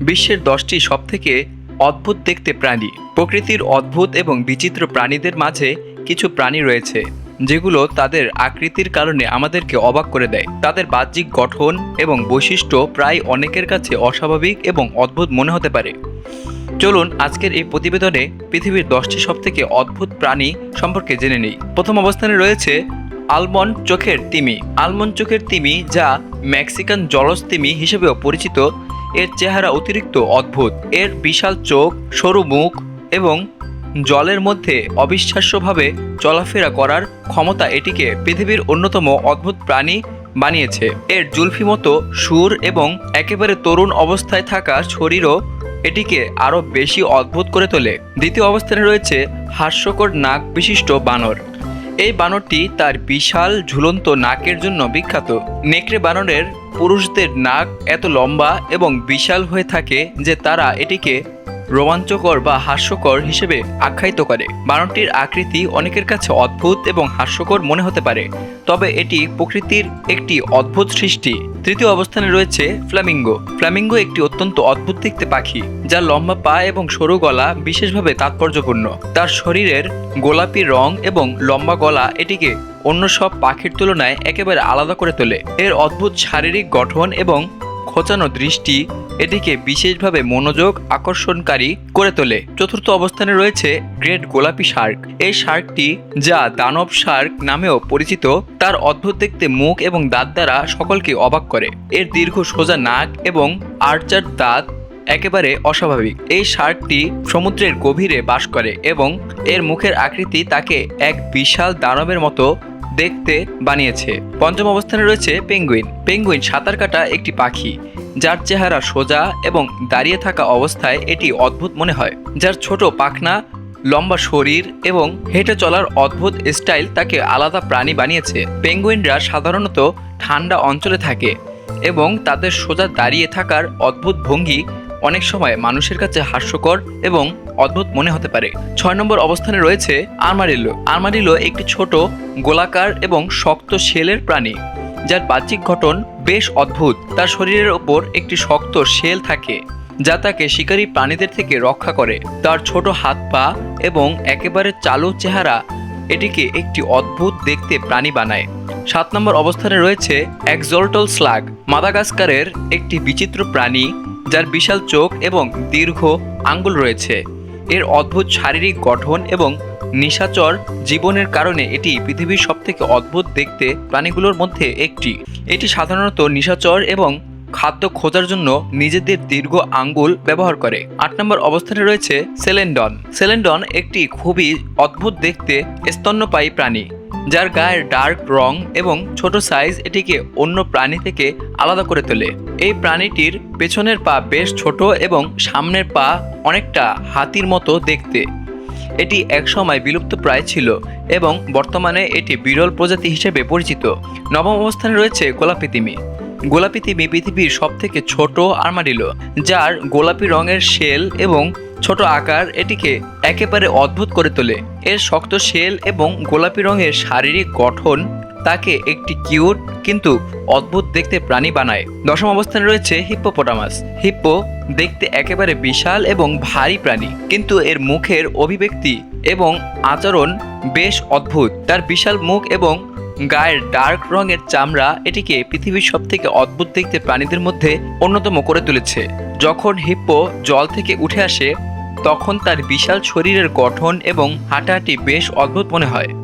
বিশ্বের দশটি সবথেকে অদ্ভুত দেখতে প্রাণী। প্রকৃতির অদ্ভুত এবং বিচিত্র প্রাণীদের মাঝে কিছু প্রাণী রয়েছে, যেগুলো তাদের আকৃতির কারণে আমাদেরকে অবাক করে দেয়। তাদের বাহ্যিক গঠন এবং বৈশিষ্ট্য প্রায় অনেকের কাছে অস্বাভাবিক এবং অদ্ভুত মনে হতে পারে। চলুন আজকের এই প্রতিবেদনে পৃথিবীর দশটি সবথেকে অদ্ভুত প্রাণী সম্পর্কে জেনে নেই। প্রথম অবস্থানে রয়েছে আলমন্ড চোখের তিমি। আলমন্ড চোখের তিমি যা মেক্সিকান জলজ তিমি হিসেবেও পরিচিত এর চেহারা অতিরিক্ত অদ্ভুত। এর বিশাল চোখ, সরু মুখ এবং জলের মধ্যে অবিশ্বাস্যভাবে চলাফেরা করার ক্ষমতা এটিকে পৃথিবীর অন্যতম অদ্ভুত প্রাণী বানিয়েছে। এর জুলফি মতো সুর এবং একেবারে তরুণ অবস্থায় থাকা শরীরও এটিকে আরও বেশি অদ্ভুত করে তোলে। দ্বিতীয় অবস্থানে রয়েছে হাস্যকর নাক বিশিষ্ট বানর। এই বানরটি তার বিশাল ঝুলন্ত নাকের জন্য বিখ্যাত। নেকড়ে বানরের পুরুষদের নাক এত লম্বা এবং বিশাল হয়ে থাকে যে তারা এটিকে রোমাঞ্চকর বা হাস্যকর হিসেবে আখ্যায়িত করে। বানরটির আকৃতি অনেকের কাছে অদ্ভুত এবং হাস্যকর মনে হতে পারে, তবে এটি প্রকৃতির একটি অদ্ভুত সৃষ্টি। তৃতীয় অবস্থানে রয়েছে ফ্ল্যামিঙ্গো ফ্ল্যামিঙ্গো একটি অত্যন্ত অদ্ভুত দেখতে পাখি, যার লম্বা পা এবং সরু গলা বিশেষভাবে তাৎপর্যপূর্ণ। তার শরীরের গোলাপি রং এবং লম্বা গলা এটিকে অন্য সব পাখির তুলনায় একেবারে আলাদা করে তোলে। এর অদ্ভুত শারীরিক গঠন এবং খোঁচানো দৃষ্টি এটিকে বিশেষভাবে মনোযোগ আকর্ষণকারী করে তোলে। চতুর্থ অবস্থানে রয়েছে গ্রেট গোলাপি শার্ক। এই শার্কটি যা দানব শার্ক নামেও পরিচিত, তার অদ্ভুত দেখতে মুখ এবং দাঁত দ্বারা সকলকে অবাক করে। এর দীর্ঘ সোজা নাক এবং আর্চার দাঁত একেবারে অস্বাভাবিক। এই শার্কটি সমুদ্রের গভীরে বাস করে এবং এর মুখের আকৃতি তাকে এক বিশাল দানবের মতো দেখতে বানিয়েছে। পঞ্চম অবস্থানে রয়েছে পেঙ্গুইন। পেঙ্গুইন সাঁতার কাটা একটি পাখি, যার চেহারা সোজা এবং দাঁড়িয়ে থাকা অবস্থায় এটি অদ্ভুত মনে হয়। যার ছোট পাখনা, লম্বা শরীর এবং হেঁটে চলার অদ্ভুত স্টাইল তাকে আলাদা প্রাণী বানিয়েছে। পেঙ্গুইনরা সাধারণত ঠান্ডা অঞ্চলে থাকে এবং তাদের সোজা দাঁড়িয়ে থাকার অদ্ভুত ভঙ্গি অনেক সময় মানুষের কাছে হাস্যকর এবং অদ্ভুত মনে হতে পারে। ছয় নম্বর অবস্থানে রয়েছে আর্মারিলো। আর্মারিলো একটি ছোট, গোলাকার এবং শক্ত শেলের প্রাণী, যার বাহ্যিক গঠন বেশ অদ্ভুত। তার শরীরের ওপর একটি শক্ত শেল থাকে, যা তাকে শিকারী প্রাণীদের থেকে রক্ষা করে। তার ছোট হাত পা এবং একেবারে চালু চেহারা এটিকে একটি অদ্ভুত দেখতে প্রাণী বানায়। সাত নম্বর অবস্থানে রয়েছে একজল্টল স্লাগ। মাদাগাস্কারের একটি বিচিত্র প্রাণী যার বিশাল চোখ এবং দীর্ঘ আঙ্গুল রয়েছে। এর অদ্ভুত শারীরিক গঠন এবং নিশাচর জীবনের কারণে এটি পৃথিবীর সবথেকে অদ্ভুত দেখতে প্রাণীগুলোর মধ্যে একটি। এটি সাধারণত নিশাচর এবং খাদ্য খোঁজার জন্য নিজেদের দীর্ঘ আঙ্গুল ব্যবহার করে। আট নম্বর অবস্থানে রয়েছে সেলেন্ডন। সেলেন্ডন একটি খুবই অদ্ভুত দেখতে স্তন্যপায়ী প্রাণী। যার গায়ের ডার্ক রং এবং ছোট সাইজ এটিকে অন্য প্রাণী থেকে আলাদা করে তোলে। এই প্রাণীটির পেছনের পা বেশ ছোট এবং সামনের পা অনেকটা হাতির মতো দেখতে। এটি একসময় বিলুপ্ত প্রায় ছিল এবং বর্তমানে এটি বিরল প্রজাতি হিসেবে পরিচিত। নবম অবস্থানে রয়েছে গোলাপি তিমি। গোলাপি তিমি পৃথিবীর সবথেকে ছোট আর্মাডিলো যার গোলাপি রঙের শেল এবং ছোট আকার এটিকে একেবারে অদ্ভুত করে তোলে। এর শক্ত শেল এবং গোলাপি রঙের শারীরিক গঠন তাকে একটি কিউট কিন্তু অদ্ভুত দেখতে প্রাণী বানায়। দশম অবস্থানে রয়েছে হিপ্পোপটামাস। হিপ্পো দেখতে একেবারে বিশাল এবং ভারী প্রাণী, কিন্তু এর মুখের অভিব্যক্তি এবং আচরণ বেশ অদ্ভুত। তার বিশাল মুখ এবং গায়ের ডার্ক রঙের চামড়া এটিকে পৃথিবীর সবথেকে অদ্ভুত দেখতে প্রাণীদের মধ্যে অন্যতম করে তুলেছে। যখন হিপ্পো জল থেকে উঠে আসে, তখন তার বিশাল শরীরের গঠন এবং হাঁটাহাঁটি বেশ অদ্ভুত মনে হয়।